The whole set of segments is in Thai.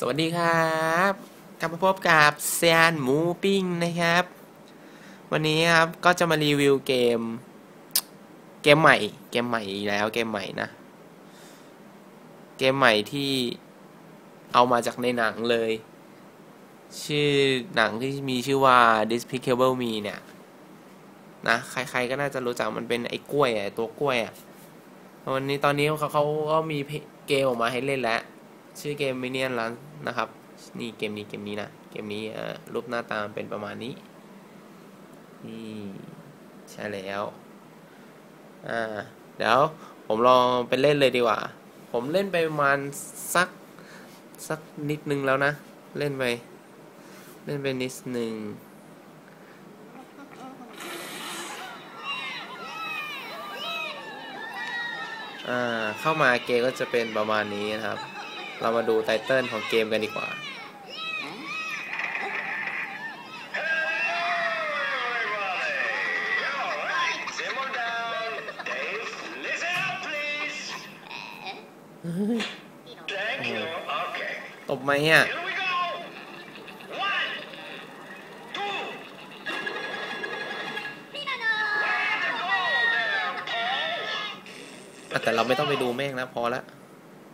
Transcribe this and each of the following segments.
สวัสดีครับกลับมาพบกับเซียนหมูปิ้งนะครับ วันนี้ครับก็จะมารีวิวเกม เกมใหม่ เกมใหม่อีกแล้วเกมใหม่นะ เกมใหม่ที่เอามาจากในหนังเลย ชื่อหนังที่มีชื่อว่า Despicable Me เนี่ยนะใครๆก็น่าจะรู้จักมันเป็นไอ้กล้วยอะตัวกล้วยอะวันนี้ตอนนี้เขาเขาก็มีเกมออกมาให้เล่นแล้ว ชื่อเกมมิเนียนลันนะครับนี่เกมนี้เกมนี้นะ เกมนี้รูปหน้าตามเป็นประมาณนี้ นี่ ใช่แล้ว อ่า เดี๋ยวผมลองไปเล่นเลยดีกว่า ผมเล่นไปประมาณสัก สักนิดนึงแล้วนะ เล่นไป เล่นไปนิดนึงอ่าเข้ามาเกมก็จะเป็นประมาณนี้นะครับ เรามาดูไตเติลของเกมกันดีกว่า ตบไหมอะแต่เราไม่ต้องไปดูแม่งแล้วพอละ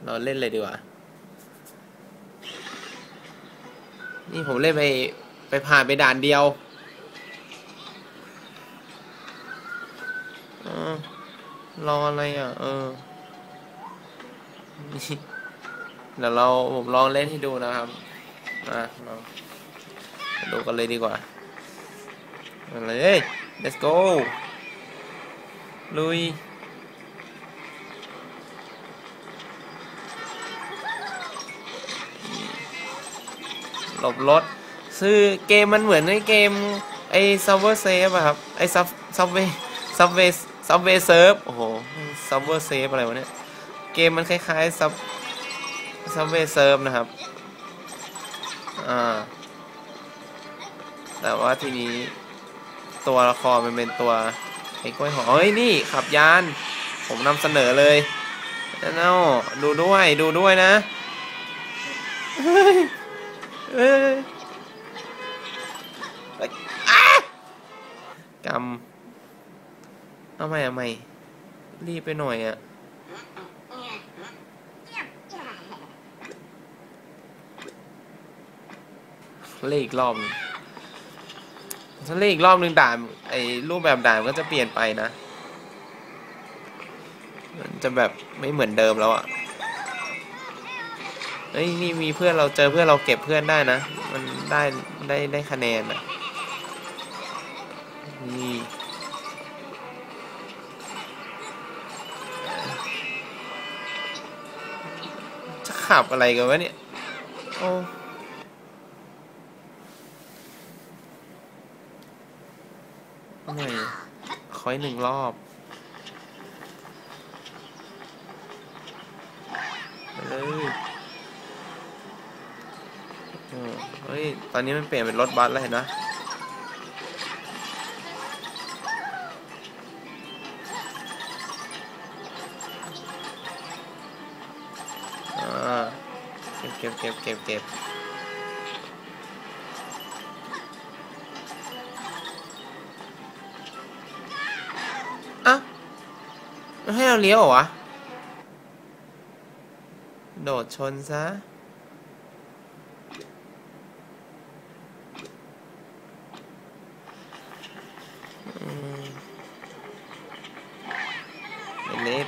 เราเล่นเลยดีกว่า นี่ผมเล่นไปไปผ่านไปด่านเดียวออรออะไรอะ เออ เดี๋ยวเราผมลองเล่นให้ดูนะครับอะลองดูกันเลยดีกว่าเอาเลย let's go ลุย หลบรถคือเกมมันเหมือนในเกมไอ้ซับเวอร์เซฟอะครับ ไอ้ซับซับเวซับเวซับเวเซิร์ฟโอ้โหซับเวอร์เซฟอะไรวะเนี่ย เกมมันคล้ายๆซับซับเวเซิร์ฟนะครับ อ่า แต่ว่าทีนี้ตัวละครมันเป็นตัวไอ้กล้วยหอมเฮ้ยนี่ขับยาน ผมนำเสนอเลยนั่นเอาดูด้วยดูด้วยนะ เอ้ยเอ้อ้ากำเอาใหม่เอาใหม่รีบไปหน่อยอะเล่อีกรอบนึงถ้าเล่อีกรอบหนึ่งด่านไอ้รูปแบบด่านมันก็จะเปลี่ยนไปนะ มันจะแบบไม่เหมือนเดิมแล้วอะ เฮ้ยนี่มีเพื่อนเราเจอเพื่อนเราเก็บเพื่อนได้นะ มันได้ได้ได้คะแนนอะนี่จะขับอะไรกันวะเนี่ย โอ้ไม่ขออีกหนึ่งรอบไปเลย เออเฮ้ย ตอนนี้มันเปลี่ยนเป็นรถบัสแล้วเห็นไหมอ่าเก็บเก็บเก็บเก็บเก็บอะให้เราเลี้ยวเหรอวะ โดดชนซะ อืม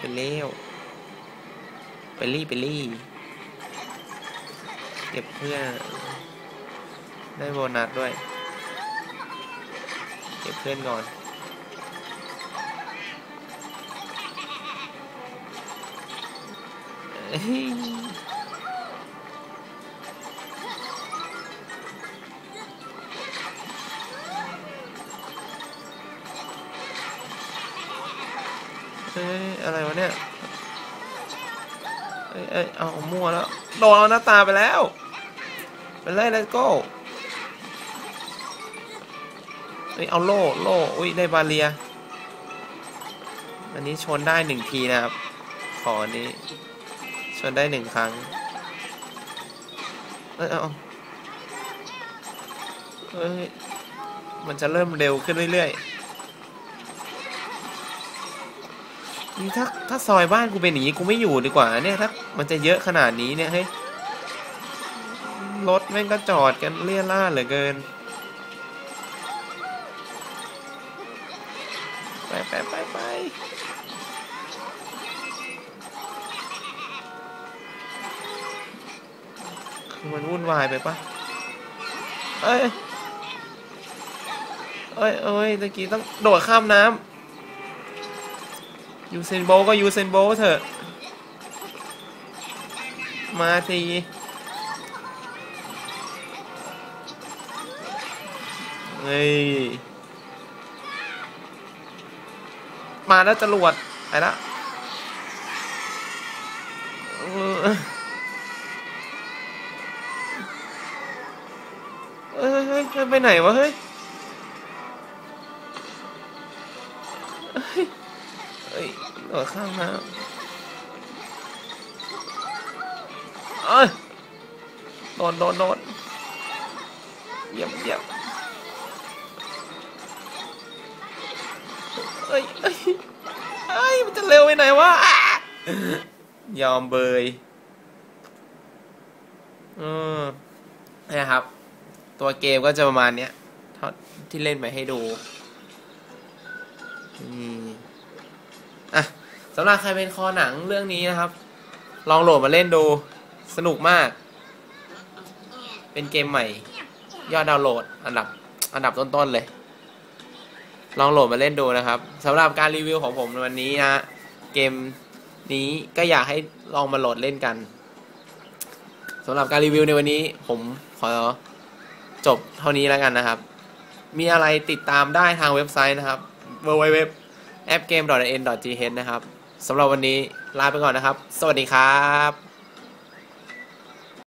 ไปเร็วไปรี่ไปรี่เก็บเพื่อนได้โบนัสด้วย เก็บเพื่อนก่อนเฮ้ เอ้ยอะไรวะเนี่ยเอ้ยเอ้ยเอามั่วแล้วโดนเอาหน้าตาไปแล้วไปเลย let's go เอ้ยเอาโล่โล่อุ้ยได้บาเลียอันนี้ชนได้หนึ่งทีนะครับ ขออันนี้ชนได้หนึ่งครั้งเอยเอาเอาเอ้ยมันจะเริ่มเร็วขึ้นเรื่อยๆ นี่ถ้าถ้าซอยบ้านกูเป็นอย่างนี้กูไม่อยู่ดีกว่าเนี่ยถ้ามันจะเยอะขนาดนี้เนี่ยเฮ้ยรถแม่งก็จอดกันเลี่ยล่าเหลือเกินไปไปไปไปคือมันวุ่นวายไปปะเอ้ยเอ้ยเอ้ยตะกี้ต้องโดดข้ามน้ำ ยูเซนโบก็ยูเซนโบเถอะ มาทีเฮ้ย มาแล้วจรวดไปละเออเฮ้ยเฮ้ยเฮ้ยไปไหนวะเฮ้ย เฮ้ยเฮ้ยโดดข้ามน้ำเอ้ยโดนโดนโดนเยี่ยบเยี่ยบเอ้ยเอ้ยเอ้ยมันจะเร็วไปไหนวะยอมเบยเออนี่ครับ ตัวเกมก็จะประมาณเนี้ยที่เล่นไปให้ดู อืม อะสำหรับใครเป็นคอหนังเรื่องนี้นะครับ ลองโหลดมาเล่นดู สนุกมาก เป็นเกมใหม่ ยอดดาวน์โหลด อันดับ อันดับต้นๆเลย ลองโหลดมาเล่นดูนะครับสำหรับการรีวิวของผมในวันนี้นะเกมนี้ก็อยากให้ลองมาโหลดเล่นกันสำหรับการรีวิวในวันนี้ ผมขอจบเท่านี้แล้วกันนะครับ มีอะไรติดตามได้ทางเว็บไซต์นะครับ www appgame.n.gh นะครับสำหรับวันนี้ลาไปก่อนนะครับ สวัสดีครับ